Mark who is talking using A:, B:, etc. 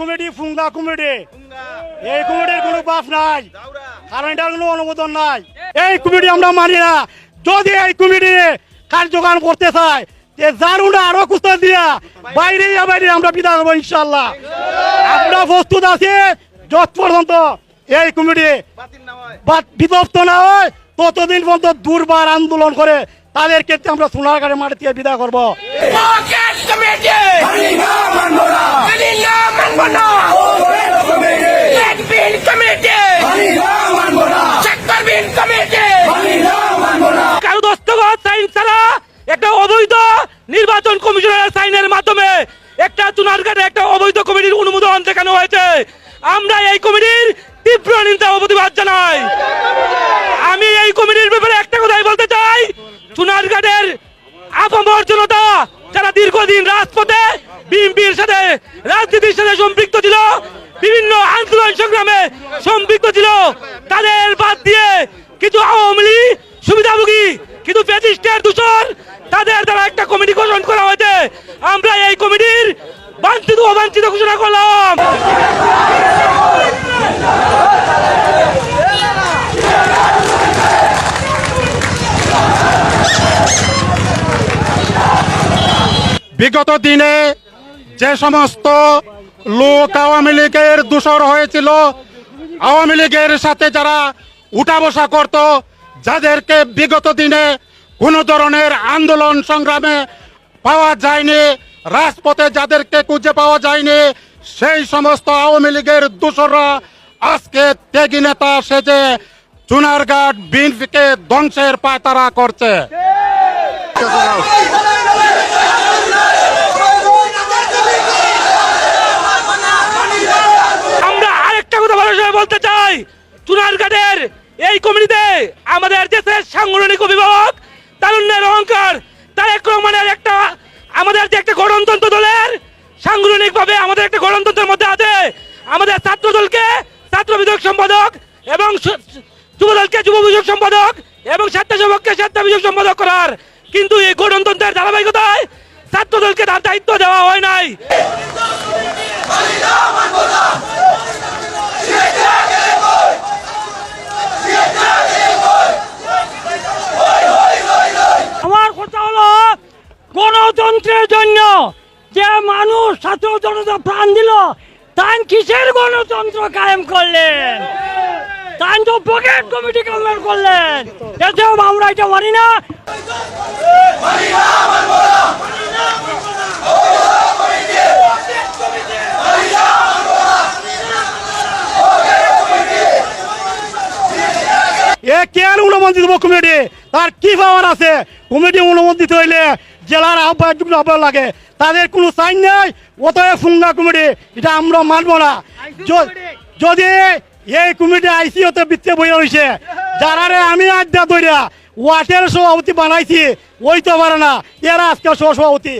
A: Committee ফুঙ্গা committee এই কমিটির কোনো বাস নাই। কারণ এটার কোনো অনুমোদন নাই। এই কমিটি আমরা মানি না। যদি এই কমিটি কার্যক্রম করতে চায় যে আরও কুস্তা দিয়া বাইরে বাইরে আমরা বিদায় হব ইনশাল্লাহ আমরা প্রস্তুত আছি যত পর্যন্ত এই কমিটি বা- বিভক্ত না হয় ততদিন পর্যন্ত দুর্বার আন্দোলন করে তাদের ক্ষেত্রে আমরা সোনারগাঁড়ে মাঠে দিয়ে বিদায় করব।
B: নির্বাচন কমিশনের সাইনের মাধ্যমে একটা চুনারঘাটে একটা অবৈধ কমিটির অনুমোদন দেখানো হয়েছে? আমরা এই কমিটির তীব্র নিন্দা ও প্রতিবাদ জানাই। আমি এই কমিটির ব্যাপারে একটা কথাই বলতে চাই। চুনারঘাটের আপামর জনতা যারা দীর্ঘদিন রাজপথে, বিএনপির সাথে, রাজনীতির সাথে সম্পৃক্ত ছিল, বিভিন্ন আন্দোলন সংগ্রামে সম্পৃক্ত ছিল তাদের বাদ দিয়ে কিছু আওয়ামী লীগ সুবিধাভোগী কিন্তু ব্যাটিস্টের দূষণ তাদের দ্বারা একটা কমিটি গঠন করা হয়েছে। আমরা এই কমিটির বাঞ্ছিত অবাঞ্ছিত ঘোষণা করলাম।
C: বিগত দিনে যে সমস্ত লোক আওয়ামী লীগের দূষর হয়েছিল, আওয়ামী লীগের সাথে যারা উঠা বসা করত, যাদেরকে বিগত দিনে কোনো ধরনের আন্দোলন সংগ্রামে পাওয়া যায়নি, রাজপথে যাদেরকে খুঁজে পাওয়া যায়নি, সেই সমস্ত আওয়ামী লীগের দূষররা আজকে ত্যাগী নেতা সেজে চুনারঘাট বিএনপিকে ধ্বংসের পায়তারা করছে।
B: আমরা আরেকটা কথা ভালো বলতে চাই চুনারঘাটের এই কমিটিতে আমাদের দেশের সাংগঠনিক অভিভাবক তারুণ্যের অহংকার তারেক রহমানের একটা আমাদের যে একটা গণতন্ত্র দলের সাংগঠনিক ভাবে আমাদের একটা গণতন্ত্রের মধ্যে আছে, আমাদের ছাত্র দলকে ছাত্র বিধায়ক সম্পাদক এবং সু- যুব বিভাগ সম্পাদক এবং স্বেচ্ছাসেবককে স্বেচ্ছাবিভাগ সম্পাদক করার। কিন্তু এই গণতন্ত্রের ধারাবাহিকতায় ছাত্র দলকে দায়িত্ব দেওয়া হয় নাই।
A: গণতন্ত্রের জন্য যে মানুষ ছাত্র জনতা প্রাণ দিল তান কিসের গণতন্ত্র কায়েম করলেন? তান তো পকেট কমিটি কামেল করলেন। এতেও আমরা এটা মানি না। কেন অনুমোদিত দিব কমিটি তার কি পাওয়ার আছে? কমিটি অনুমোদিত হইলে জেলার আহ্বায়ক আহ্বায়ক লাগে। তাদের কোনো সাইন নেই অতএব ফুঙ্গা কমিটি এটা আমরা মানবো না। যদি এই কমিটি আইসিওতে বৃত্তে বই রয়েছে যারা আমি আড্ডা ধরিয়া ওয়াটের সভাপতি বানাইছি ওই তো পারে না। এরা আজকে সহ সভাপতি